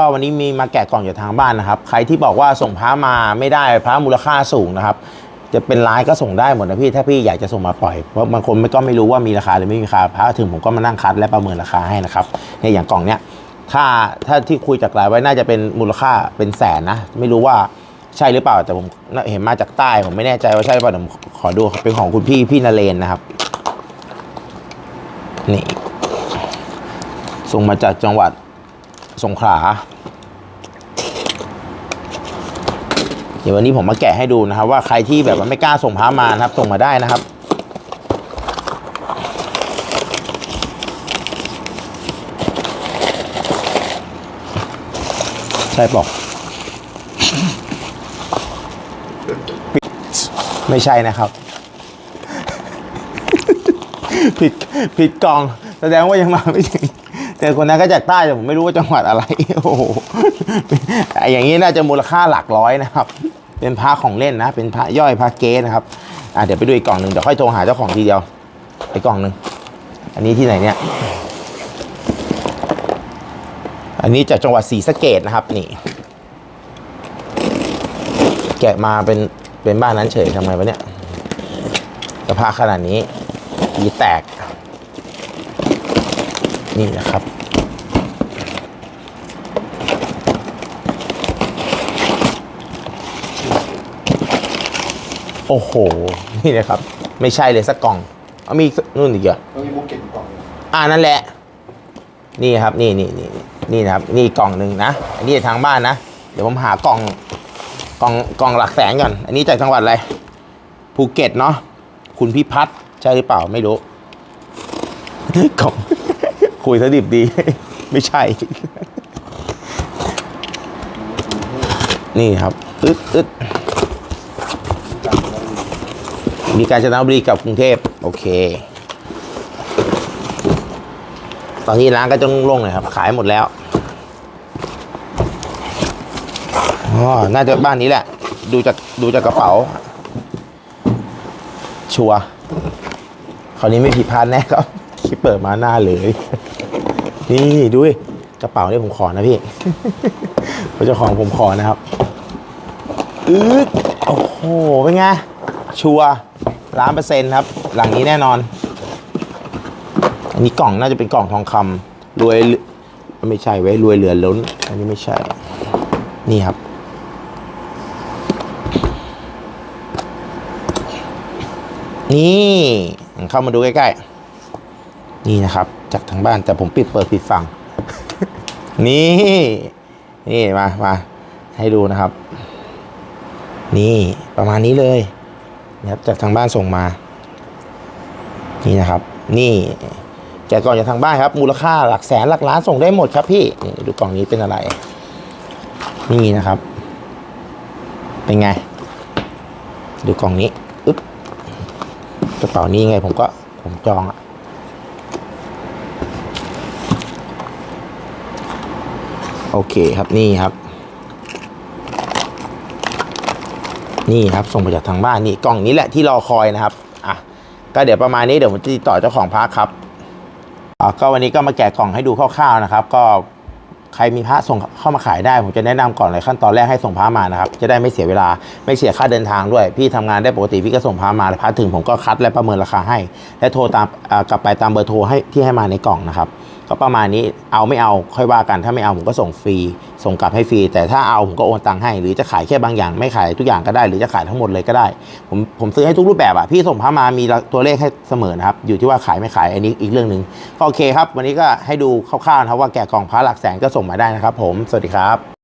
ก็วันนี้มีมาแกะกล่องจากทางบ้านนะครับ ใครที่บอกว่าส่งพระมาไม่ได้พระมูลค่าสูงนะครับ จะเป็นร้ายก็ส่งได้หมดนะพี่ถ้าพี่อยากจะส่งมาปล่อยเพราะบางคนไม่ก็ไม่รู้ว่ามีราคาหรือไม่มีราคาพระถึงผมก็มานั่งคัดและประเมินราคาให้นะครับเนี่ยอย่างกล่องเนี้ยถ้าถ้าที่คุยจากรายไว้น่าจะเป็นมูลค่าเป็นแสนนะ ไม่รู้ว่าใช่หรือเปล่าแต่ผมเห็นมาจากใต้ ผมไม่แน่ใจว่าใช่หรือเปล่าผมขอดูเป็นของคุณพี่พี่นเรนนะครับนี่ส่งมาจากจังหวัด สงขลา เดี๋ยววันนี้ผมมาแกะให้ดูนะครับ ว่าใครที่แบบว่าไม่กล้าส่งพระมานะครับ ส่งมาได้นะครับใช่ปอกไม่ใช่นะครับ ผิดผิดกอง แสดงว่ายังมาไม่ถึง แต่คนนั้นก็จากใต้แต่ผมไม่รู้ว่าจังหวัดอะไร โอ้โหไอ้อย่างนี้น่าจะมูลค่าหลักร้อยนะครับ เป็นพระของเล่นนะ เป็นพระย่อยพระเก๊นะครับอะเดี๋ยวไปดูอีกกล่องหนึ่งเดี๋ยวค่อยโทรหาเจ้าของทีเดียวไอ้กล่องหนึ่งอันนี้ที่ไหนเนี่ย อันนี้จากจังหวัดศรีสะเกดนะครับ นี่ แกะมาเป็นเป็นบ้านนั้นเฉยทำไมวะเนี่ยกระพาขนาดนี้ยีแตก นี่นะครับ โอ้โห นี่นะครับ ไม่ใช่เลยสักกล่อง เอามีอีกสักนู่นอีกเหรอแล้วมีบุกเก็ตกล่องหนึ่งอ่านั่นแหละ นี่ครับ นี่นี่นี่นี่นะครับ นี่กล่องหนึ่งนะ อันนี้ทางบ้านนะ เดี๋ยวผมหากล่อง กล่อง กล่องหลักแสนก่อน อันนี้จากจังหวัดอะไร ภูเก็ตเนาะ คุณพิพัฒน์ใช่หรือเปล่าไม่รู้กล่อง คุยสดิบดี ไม่ใช่ นี่ครับอึดอึดมีการจนบุรีกับกรุงเทพโอเค ตอนนี้ร้านก็จะลงเลยครับ ขายหมดแล้วอ๋อน่าจะบ้านนี้แหละ ดูจากดูจากกระเป๋า ชัวร์คราวนี้ไม่ผิดพลาดแน่ครับ ที่เปิดมาหน้าเลย นี่ดูดิกระเป๋านี่ผมขอนะพี่เพราจ้าของผมขอนะครับอืดโอ้โห เป็นไง ชัวร้านเปอร์เซ็นต์ครับ หลังนี้แน่นอน อันนี้กล่องน่าจะเป็นกล่องทองคำรวยไม่ใช่ไว้รวยเหลือล้น อันนี้ไม่ใช่ นี่ครับ นี่ เข้ามาดูใกล้ๆ นี่นะครับ จากทางบ้านแต่ผมปิดเปิดปิดฟังนี่นี่มามาให้ดูนะครับ นี่ประมาณนี้เลยนะครับจากทางบ้านส่งมา นี่นะครับ นี่แกกล่องจากทางบ้านครับ มูลค่าหลักแสนหลักล้านส่งได้หมดครับพี่นี่ดูกล่องนี้เป็นอะไร นี่นะครับ เป็นไง ดูกล่องนี้อึ๊บกระเป๋านี้ไงผมก็ผมจองอะ โอเคครับนี่ครับ นี่ครับส่งมาจากทางบ้านนี่กล่องนี้แหละที่รอคอยนะครับอะก็เดี๋ยวประมาณนี้เดี๋ยวผมจะติดต่อเจ้าของพระครับอะก็วันนี้ก็มาแกะกล่องให้ดูคร่าวๆนะครับ ก็ใครมีพระส่งเข้ามาขายได้ผมจะแนะนำก่อนเลยขั้นตอนแรกให้ส่งพระมานะครับ จะได้ไม่เสียเวลาไม่เสียค่าเดินทางด้วย พี่ทำงานได้ปกติพี่ก็ส่งพระมาแล้วพระถึงผมก็คัดและประเมินราคาให้ และโทรตามกลับไปตามเบอร์โทรให้ที่ให้มาในกล่องนะครับก็ประมาณนี้เอาไม่เอาค่อยว่ากันถ้าไม่เอาผมก็ส่งฟรี ส่งกลับให้ฟรี แต่ถ้าเอาผมก็โอนตังค์ให้ หรือจะขายแค่บางอย่างไม่ขายทุกอย่างก็ได้ หรือจะขายทั้งหมดเลยก็ได้ ผมผมซื้อให้ทุกรูปแบบอะพี่ส่งพระมามีตัวเลขให้เสมอนะครับอยู่ที่ว่าขายไม่ขายอันนี้อีกเรื่องหนึ่งก็โอเคครับ วันนี้ก็ให้ดูคร่าวๆนะครับว่าแกะกล่องพระหลักแสนก็ส่งมาได้นะครับ ผมสวัสดีครับ